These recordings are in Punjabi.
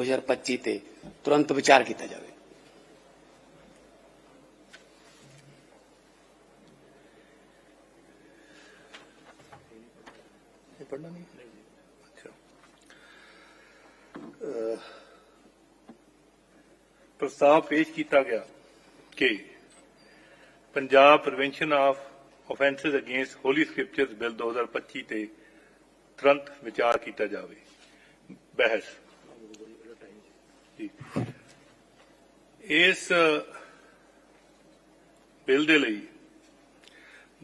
2025 ਤੇ ਤੁਰੰਤ ਵਿਚਾਰ ਕੀਤਾ ਜਾਵੇ। ਇਹ ਪੜਨਾ ਨਹੀਂ? ਅੱਛਾ। ਅਹ, ਪ੍ਰਸਤਾਵ ਪੇਸ਼ ਕੀਤਾ ਗਿਆ ਕਿ Punjab prevention of offences against holy scriptures bill 2025 ਤੇ ਤੁਰੰਤ ਵਿਚਾਰ ਕੀਤਾ ਜਾਵੇ। ਬਹਿਸ। ਇਸ ਬਿੱਲ ਦੇ ਲਈ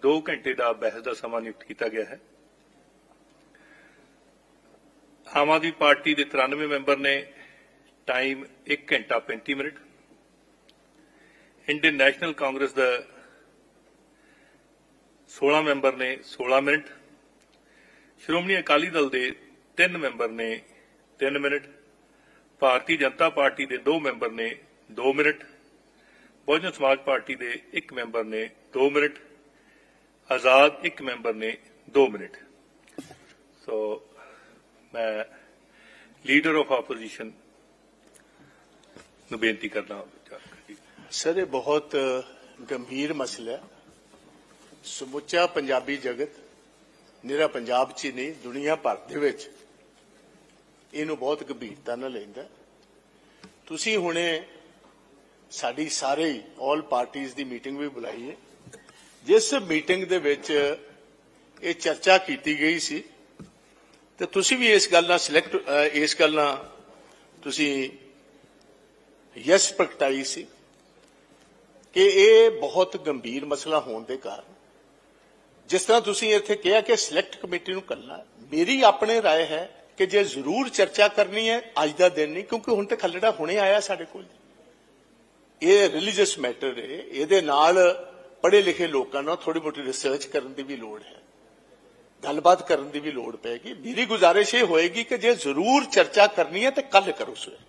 2 ਘੰਟੇ ਦਾ ਬਹਿਸ ਦਾ ਸਮਾਂ ਨਿਯੁਕਤ ਕੀਤਾ ਗਿਆ ਹੈ। ਆਮ ਆਦਮੀ ਪਾਰਟੀ ਦੇ 93 ਮੈਂਬਰ ਨੇ ਟਾਈਮ 1 ਘੰਟਾ 35 ਮਿੰਟ। ਇੰਡੀਅਨ ਨੈਸ਼ਨਲ ਕਾਂਗਰਸ ਦਾ 16 ਮੈਂਬਰ ਨੇ 16 ਮਿੰਟ। ਸ਼੍ਰੋਮਣੀ ਅਕਾਲੀ ਦਲ ਦੇ 3 ਮੈਂਬਰ ਨੇ 3 ਮਿੰਟ। ਭਾਰਤੀ ਜਨਤਾ ਪਾਰਟੀ ਦੇ 2 ਮੈਂਬਰ ਨੇ 2 ਮਿੰਟ। ਬਹੁਜਨ ਸਮਾਜ ਪਾਰਟੀ ਦੇ 1 ਮੈਂਬਰ ਨੇ 2 ਮਿੰਟ। ਆਜ਼ਾਦ 1 ਮੈਂਬਰ ਨੇ 2 ਮਿੰਟ। ਸੋ, ਮੈਂ ਲੀਡਰ ਆਫ ਆਪੋਜੀਸ਼ਨ ਨੂੰ ਬੇਨਤੀ ਕਰਦਾ ਸਰ, ਇਹ ਬਹੁਤ ਗੰਭੀਰ ਮਸਲਾ ਹੈ। ਸਮੁੱਚਾ ਪੰਜਾਬੀ ਜਗਤ ਨਿਰਾ ਪੰਜਾਬ 'ਚ ਹੀ ਨਹੀਂ, ਦੁਨੀਆ ਭਰ ਦੇ ਵਿੱਚ ਇਹਨੂੰ ਬਹੁਤ ਗੰਭੀਰਤਾ ਨਾਲ ਲੈਂਦਾ ਹੈ। ਤੁਸੀਂ ਹੁਣੇ ਸਾਡੀ ਸਾਰੇ ਆਲ ਪਾਰਟੀਆਂ ਦੀ ਮੀਟਿੰਗ ਵੀ ਬੁਲਾਈ ਹੈ ਜਿਸ ਮੀਟਿੰਗ ਦੇ ਵਿੱਚ ਇਹ ਚਰਚਾ ਕੀਤੀ ਗਈ ਸੀ ਤੇ ਤੁਸੀਂ ਵੀ ਇਸ ਗੱਲ ਨਾਲ ਸਿਲੈਕਟ ਇਸ ਗੱਲ ਨਾਲ ਤੁਸੀਂ ਯਸ ਪ੍ਰਗਟਾਈ ਸੀ ਕਿ ਇਹ ਬਹੁਤ ਗੰਭੀਰ ਮਸਲਾ ਹੋਣ ਦੇ ਕਾਰਨ ਜਿਸ ਤਰ੍ਹਾਂ ਤੁਸੀਂ ਇੱਥੇ ਕਿਹਾ ਕਿ ਸਿਲੈਕਟ ਕਮੇਟੀ ਨੂੰ ਕਰਨਾ ਮੇਰੀ ਆਪਣੇ رائے ਹੈ ਕਿ ਜੇ ਜ਼ਰੂਰ ਚਰਚਾ ਕਰਨੀ ਹੈ, ਅੱਜ ਦਾ ਦਿਨ ਨਹੀਂ, ਕਿਉਂਕਿ ਹੁਣ ਤੇ ਖੱਲੜਾ ਹੁਣੇ ਆਇਆ ਸਾਡੇ ਕੋਲ। ਇਹ ਰਿਲੀਜੀਅਸ ਮੈਟਰ ਹੈ, ਇਹਦੇ ਨਾਲ ਪੜ੍ਹੇ ਲਿਖੇ ਲੋਕਾਂ ਨਾਲ ਥੋੜੀ ਮੋਟੀ ਰਿਸਰਚ ਕਰਨ ਦੀ ਵੀ ਲੋੜ ਹੈ। ਗੱਲਬਾਤ ਕਰਨ ਦੀ ਵੀ ਲੋੜ ਪੈਗੀ ਮੇਰੀ ਗੁਜ਼ਾਰਿਸ਼ ਇਹ ਹੋਏਗੀ ਕਿ ਜੇ ਜ਼ਰੂਰ ਚਰਚਾ ਕਰਨੀ ਹੈ, ਤੇ ਕੱਲ ਕਰੋ ਸਵੇਰੇ।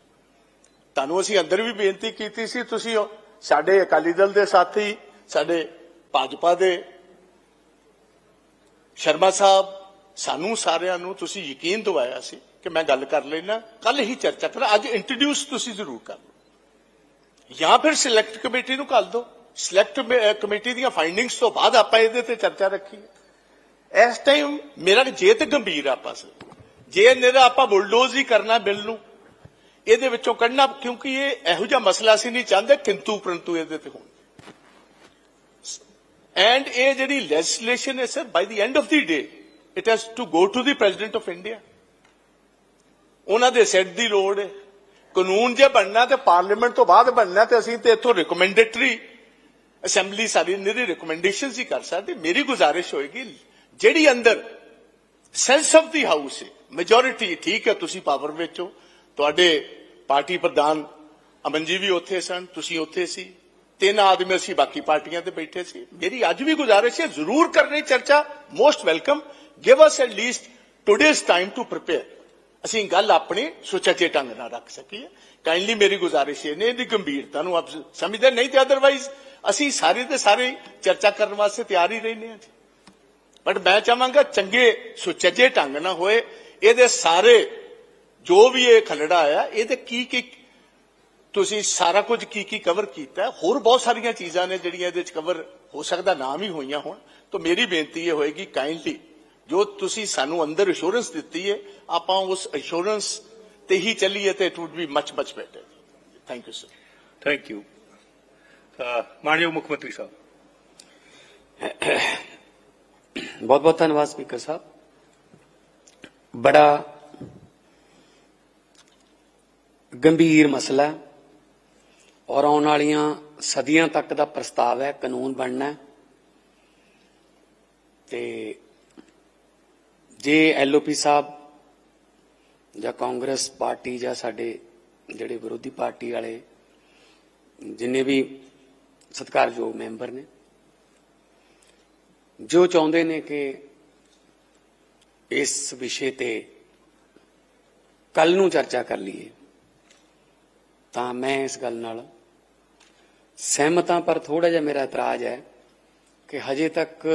ਤੁਹਾਨੂੰ ਅਸੀਂ ਅੰਦਰ ਵੀ ਬੇਨਤੀ ਕੀਤੀ ਸੀ, ਤੁਸੀਂ ਸਾਡੇ ਅਕਾਲੀ ਦਲ ਦੇ ਸਾਥੀ, ਸਾਡੇ ਭਾਜਪਾ ਦੇ ਸ਼ਰਮਾ ਸਾਹਿਬ ਸਾਨੂੰ ਸਾਰਿਆਂ ਨੂੰ ਤੁਸੀਂ ਯਕੀਨ ਦਿਵਾਇਆ ਸੀ ਕਿ ਮੈਂ ਗੱਲ ਕਰ ਲੈਣਾ ਕੱਲ ਹੀ ਚਰਚਾ ਕਰਾਂ, ਅੱਜ ਇੰਟਰੋਡਿਊਸ ਤੁਸੀਂ ਜ਼ਰੂਰ ਕਰ ਲਓ। ਜਾਂ ਫਿਰ ਸਿਲੈਕਟ ਕਮੇਟੀ ਨੂੰ ਕੱਲ ਦਿਓ। ਸਿਲੈਕਟ ਕਮੇਟੀ ਦੀਆਂ ਫਾਈਂਡਿੰਗਸ ਤੋਂ ਬਾਅਦ ਆਪਾਂ ਇਹਦੇ ਤੇ ਚਰਚਾ ਰੱਖੀਏ ਇਸ ਟਾਈਮ ਮੇਰਾ ਜੇ ਤੇ ਗੰਭੀਰ ਆਪਾਂ ਸ ਜੇ ਨਿਰਾ ਆਪਾਂ ਬੁਲਡੋਜ਼ ਹੀ ਕਰਨਾ ਬਿੱਲ ਨੂੰ। ਇਹਦੇ ਵਿੱਚੋਂ ਕੱਢਣਾ, ਕਿਉਂਕਿ ਇਹ ਇਹੋ ਜਿਹਾ ਮਸਲਾ ਸੀ, ਨਹੀਂ ਚਾਹੁੰਦੇ ਕਿੰਤੂ ਪਰੰਤੂ ਇਹਦੇ ਤੇ ਹੋਣ। ਐਂਡ ਇਹ ਜਿਹੜੀ ਲੈਜਿਸਲੇਸ਼ਨ ਹੈ sir by the end of the day it has to go to the president of India ਉਹਨਾਂ ਦੇ ਸੈੱਟ ਦੀ ਲੋੜ ਹੈ। ਕਾਨੂੰਨ ਜੇ ਬਣਨਾ ਤੇ ਪਾਰਲੀਮੈਂਟ ਤੋਂ ਬਾਅਦ ਬਣਨਾ ਤੇ ਅਸੀਂ ਤੇ ਇੱਥੋਂ ਰਿਕਮੈਂਡੇਟਰੀ ਅਸੈਂਬਲੀ ਸਾਡੀ ਨਿਰੀ ਰਿਕਮੈਂਡੇਸ਼ਨਸ ਹੀ ਕਰ ਸਕਦੇ। ਮੇਰੀ ਗੁਜ਼ਾਰਿਸ਼ ਹੋਏਗੀ, ਜਿਹੜੀ ਅੰਦਰ ਸੈਂਸ ਆਫ ਦੀ ਹਾਊਸ ਹੈ ਮੈਜੋਰਿਟੀ ਠੀਕ ਹੈ, ਤੁਸੀਂ ਪਾਵਰ ਵਿੱਚ ਹੋ। ਤੁਹਾਡੇ ਪਾਰਟੀ ਪ੍ਰਧਾਨ ਅਮਨ ਜੀ ਵੀ ਉੱਥੇ ਸਨ, ਤੁਸੀਂ ਉੱਥੇ ਸੀ। ਤਿੰਨ ਆਦਮੀ ਅਸੀਂ ਬਾਕੀ ਪਾਰਟੀਆਂ ਤੇ ਬੈਠੇ ਸੀ। ਮੇਰੀ ਅੱਜ ਵੀ ਗੁਜ਼ਾਰਿਸ਼ ਹੈ, ਜ਼ਰੂਰ ਕਰਨੀ, ਚਰਚਾ most welcome give us at least today's time to prepare ਅਸੀਂ ਗੱਲ ਆਪਣੀ ਸੁਚੱਜੇ ਢੰਗ ਨਾਲ ਰੱਖ ਸਕੀਏ। ਕਾਈਂਡਲੀ ਮੇਰੀ ਗੁਜ਼ਾਰਿਸ਼ ਇਹ ਨੇ ਇਹਦੀ ਗੰਭੀਰਤਾ ਨੂੰ ਆਪ ਸਮਝਦੇ ਨਹੀਂ ਤੇ ਅਦਰਵਾਈਜ਼ ਅਸੀਂ ਸਾਰੇ ਦੇ ਸਾਰੇ ਚਰਚਾ ਕਰਨ ਵਾਸਤੇ ਤਿਆਰ ਹੀ ਰਹਿੰਦੇ ਹਾਂ ਜੀ। ਬਟ ਮੈਂ ਚਾਹਾਂਗਾ ਚੰਗੇ ਸੁਚੱਜੇ ਢੰਗ ਨਾਲ ਹੋਏ, ਇਹਦੇ ਸਾਰੇ ਜੋ ਵੀ ਇਹ ਖਲੜਾ ਆਇਆ, ਇਹਦੇ ਕੀ ਕੀ ਤੁਸੀਂ ਸਾਰਾ ਕੁਝ ਕੀ ਕੀ ਕਵਰ ਕੀਤਾ ਹੋਰ ਬਹੁਤ ਸਾਰੀਆਂ ਚੀਜ਼ਾਂ ਨੇ ਜਿਹੜੀਆਂ ਇਹਦੇ ਵਿੱਚ ਕਵਰ ਹੋ ਸਕਦਾ, ਨਾਮ ਹੀ ਹੋਈਆਂ ਹੋਣ। ਤਾਂ ਮੇਰੀ ਬੇਨਤੀ ਇਹ ਹੋਏਗੀ ਕਾਈਂਡਲੀ ਜੋ ਤੁਸੀਂ ਸਾਨੂੰ ਅੰਦਰ ਅਸ਼ੋਰੈਂਸ ਦਿੱਤੀ ਹੈ ਆਪਾਂ ਉਸ ਅਸ਼ੋਰੈਂਸ ਤੇ ਹੀ ਚੱਲੀਏ ਤੇ it would be much much better thank you sir thank you ਮਾਨਯੋਗ ਮੁੱਖ ਮੰਤਰੀ ਸਾਹਿਬ। ਬਹੁਤ ਬਹੁਤ ਧੰਨਵਾਦ ਸਪੀਕਰ ਸਾਹਿਬ। ਬੜਾ ਗੰਭੀਰ ਮਸਲਾ ਔਰ ਆਉਣ ਵਾਲੀਆਂ ਸਦੀਆਂ ਤੱਕ ਦਾ ਪ੍ਰਸਤਾਵ ਹੈ ਕਾਨੂੰਨ ਬਣਨਾ ਤੇ ਜੇ ਐਲਓਪੀ ਸਾਹਿਬ ਜਾਂ ਕਾਂਗਰਸ ਪਾਰਟੀ ਜਾਂ ਸਾਡੇ ਜਿਹੜੇ ਵਿਰੋਧੀ ਪਾਰਟੀ ਵਾਲੇ ਜਿੰਨੇ ਵੀ ਸਤਿਕਾਰਯੋਗ ਮੈਂਬਰ ਨੇ, ਜੋ ਚਾਹੁੰਦੇ ਨੇ ਕਿ ਇਸ ਵਿਸ਼ੇ ਤੇ ਕੱਲ ਨੂੰ ਚਰਚਾ ਕਰ ਲਈਏ, ਤਾਂ ਮੈਂ ਇਸ ਗੱਲ ਨਾਲ ਸਹਿਮਤ ਹਾਂ, ਪਰ ਥੋੜਾ ਜਿਹਾ ਮੇਰਾ ਇਤਰਾਜ਼ ਹੈ ਕਿ ਹਜੇ ਤੱਕ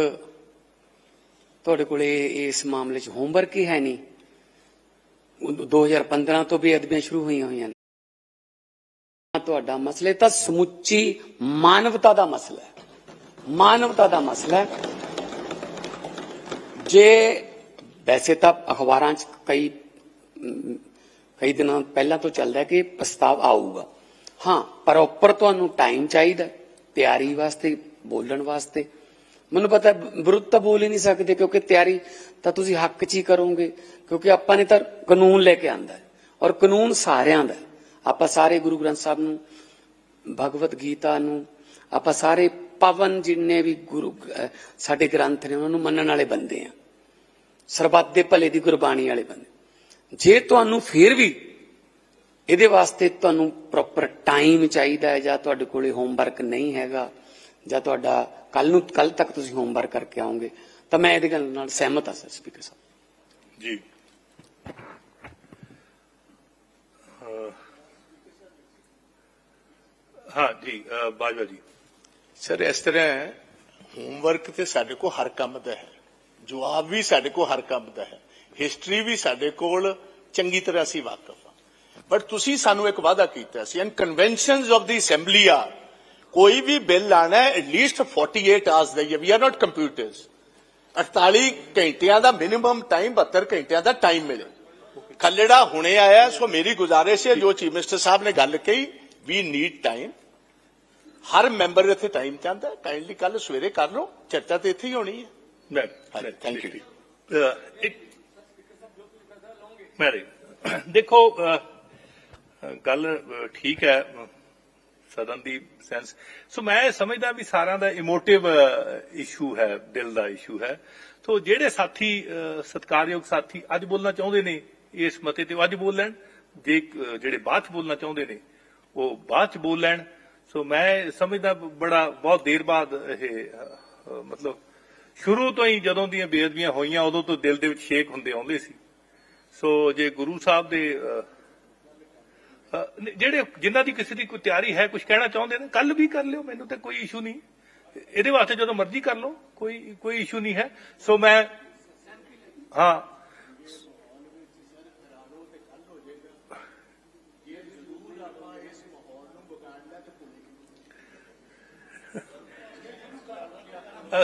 ਤੁਹਾਡੇ ਕੋਲੇ ਇਸ ਮਾਮਲੇ 'ਚ ਹੋਮਵਰਕ ਹੀ ਹੈ ਨਹੀਂ। 2015 ਤੋਂ ਵੀ ਅਦਬੀਆਂ ਸ਼ੁਰੂ ਹੋਈਆਂ ਹੋਈਆਂ ਨੇ। ਤੁਹਾਡਾ ਮਸਲਾ, ਤਾਂ ਸਮੁੱਚੀ ਮਾਨਵਤਾ ਦਾ ਮਸਲਾ ਹੈ। ਮਾਨਵਤਾ ਦਾ ਮਸਲਾ ਹੈ। ਜੇ ਵੈਸੇ ਤਾਂ ਅਖਬਾਰਾਂ 'ਚ ਕਈ ਕਈ ਦਿਨਾਂ ਪਹਿਲਾਂ ਤੋਂ ਚੱਲਦਾ ਕਿ ਪ੍ਰਸਤਾਵ ਆਊਗਾ। ਹਾਂ ਪ੍ਰੋਪਰ ਤੁਹਾਨੂੰ ਟਾਈਮ ਚਾਹੀਦਾ ਤਿਆਰੀ ਵਾਸਤੇ, ਬੋਲਣ ਵਾਸਤੇ। ਮੈਨੂੰ ਪਤਾ ਵਿਰੁੱਧ ਤਾਂ ਬੋਲ ਹੀ ਨਹੀਂ ਸਕਦੇ ਕਿਉਂਕਿ ਤਿਆਰੀ ਤਾਂ ਤੁਸੀਂ ਹੱਕ 'ਚ ਹੀ ਕਰੋਗੇ, ਕਿਉਂਕਿ ਆਪਾਂ ਨੇ ਤਾਂ ਕਾਨੂੰਨ ਲੈ ਕੇ ਆਂਦਾ ਔਰ ਕਾਨੂੰਨ ਸਾਰਿਆਂ ਦਾ ਆਪਾਂ ਸਾਰੇ ਗੁਰੂ ਗ੍ਰੰਥ ਸਾਹਿਬ ਨੂੰ ਭਗਵਤ ਗੀਤਾ ਨੂੰ, ਆਪਾਂ ਸਾਰੇ ਪਵਨ ਜਿੰਨੇ ਵੀ ਗੁਰੂ ਸਾਡੇ ਗ੍ਰੰਥ ਨੇ ਉਹਨਾਂ ਨੂੰ ਮੰਨਣ ਵਾਲੇ ਬੰਦੇ ਆ। ਸਰਬੱਤ ਦੇ ਭਲੇ ਦੀ ਗੁਰਬਾਣੀ ਵਾਲੇ ਬੰਦੇ। ਜੇ ਤੁਹਾਨੂੰ ਫਿਰ ਵੀ ਇਹਦੇ ਵਾਸਤੇ ਤੁਹਾਨੂੰ ਪ੍ਰੋਪਰ ਟਾਈਮ ਚਾਹੀਦਾ ਹੈ ਜਾਂ ਤੁਹਾਡੇ ਕੋਲੇ ਹੋਮਵਰਕ ਨਹੀਂ ਹੈਗਾ ਜਾਂ ਤੁਹਾਡਾ ਕੱਲ ਨੂੰ ਕੱਲ ਤੱਕ ਤੁਸੀਂ ਹੋਮਵਰਕ ਕਰਕੇ ਆਓਗੇ ਤਾਂ ਮੈਂ ਇਹਦੇ ਗੱਲ ਨਾਲ ਸਹਿਮਤ ਹਾਂ ਸਰ ਸਪੀਕਰ ਸਾਹਿਬ। ਜੀ। ਹਾਂ ਜੀ ਬਾਜਵਾ ਜੀ। ਸਰ ਇਸ ਤਰ੍ਹਾਂ ਹੈ ਹੋਮਵਰਕ ਤੇ ਸਾਡੇ ਕੋਲ ਹਰ ਕੰਮ ਦਾ ਹੈ ਜਵਾਬ ਵੀ ਸਾਡੇ ਕੋਲ ਹਰ ਕੰਮ ਦਾ ਹੈ ਹਿਸਟਰੀ ਵੀ ਸਾਡੇ ਕੋਲ ਚੰਗੀ ਤਰ੍ਹਾਂ ਅਸੀਂ ਵਾਕਿਫ ਹਾਂ। ਬਟ ਤੁਸੀਂ ਸਾਨੂੰ ਇੱਕ ਵਾਅਦਾ ਕੀਤਾ ਸੀ and conventions of the assembly ਆ ਕੋਈ ਵੀ ਬਿੱਲ ਆਣਾ ਹੈ ਐਟਲੀਸਟ 48 ਆਵਰਸ ਦਾ ਵੀ ਆਰ ਨਾਟ ਕੰਪਿਊਟਰਸ 48 ਘੰਟਿਆਂ ਦਾ ਮਿਨੀਮਮ ਟਾਈਮ 72 ਘੰਟਿਆਂ ਦਾ ਟਾਈਮ ਮਿਲੇ ਖੱਲੜਾ ਹੁਣੇ ਆਇਆ ਸੋ ਮੇਰੀ ਗੁਜ਼ਾਰਿਸ਼ ਹੈ ਜੋ ਚੀਫ ਮਿਨਿਸਟਰ ਸਾਹਿਬ ਨੇ ਗੱਲ ਕਹੀ ਵੀ ਨੀਡ ਟਾਈਮ ਹਰ ਮੈਂਬਰ ਇੱਥੇ ਟਾਈਮ ਚਾਹੁੰਦਾ ਕਾਈਂਡਲੀ ਕੱਲ ਸਵੇਰੇ ਕਰ ਲਓ ਚਰਚਾ ਤੇ ਇੱਥੇ ਹੀ ਹੋਣੀ ਹੈ ਮੈਂ ਹਾਂਜੀ, thank you ਜੀ। ਅਹ, ਇੱਕ ਮੈਰੀ ਦੇਖੋ ਅਹ, ਅਹ, ਗੱਲ ਅਹ, ਠੀਕ ਹੈ ਅਹ, ਸਦਨ ਦੀ ਸੈਂਸ ਸੋ ਮੈਂ ਸਮਝਦਾ ਵੀ ਸਾਰਿਆਂ ਦਾ ਇਮੋਟਿਵ ਇਸ਼ੂ ਹੈ ਦਿਲ ਦਾ ਇਸ਼ੂ ਹੈ। ਸੋ ਜਿਹੜੇ ਸਾਥੀ ਅਹ, ਸਤਿਕਾਰਯੋਗ ਸਾਥੀ ਅੱਜ ਬੋਲਣਾ ਚਾਹੁੰਦੇ ਨੇ ਇਸ ਮਤੇ ਤੇ ਅੱਜ ਬੋਲ ਲੈਣ। ਜੇ ਜਿਹੜੇ ਬਾਅਦ ਚ ਬੋਲਣਾ ਚਾਹੁੰਦੇ ਨੇ ਉਹ ਬਾਅਦ ਚ ਬੋਲ ਲੈਣ। ਸੋ ਮੈਂ ਸਮਝਦਾ ਬੜਾ ਬਹੁਤ ਦੇਰ ਬਾਅਦ ਇਹ ਮਤਲਬ ਸ਼ੁਰੂ ਤੋਂ ਹੀ ਜਦੋਂ ਦੀਆਂ ਬੇਅਦਬੀਆਂ ਹੋਈਆਂ ਉਦੋਂ ਤੋਂ ਦਿਲ ਦੇ ਵਿੱਚ ਸ਼ੇਕ ਹੁੰਦੇ ਆਉਂਦੇ ਸੀ। ਸੋ ਜੇ ਗੁਰੂ ਸਾਹਿਬ ਦੇ ਜਿਹੜੇ ਜਿਨ੍ਹਾਂ ਦੀ ਕਿਸੇ ਦੀ ਕੋਈ ਤਿਆਰੀ ਹੈ ਕੁਝ ਕਹਿਣਾ ਚਾਹੁੰਦੇ ਨੇ ਕੱਲ ਵੀ ਕਰ ਲਿਓ, ਮੈਨੂੰ ਤਾਂ ਕੋਈ ਇਸ਼ੂ ਨਹੀਂ। ਇਹਦੇ ਵਾਸਤੇ ਜਦੋਂ ਮਰਜ਼ੀ ਕਰ ਲਓ, ਕੋਈ ਕੋਈ ਇਸ਼ੂ ਨਹੀਂ ਹੈ। ਸੋ ਮੈਂ, ਹਾਂ।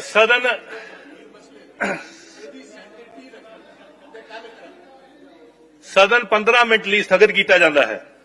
ਸਦਨ ਸਦਨ 15 ਮਿੰਟ ਲਈ ਸਥਗਿਤ ਕੀਤਾ ਜਾਂਦਾ ਹੈ।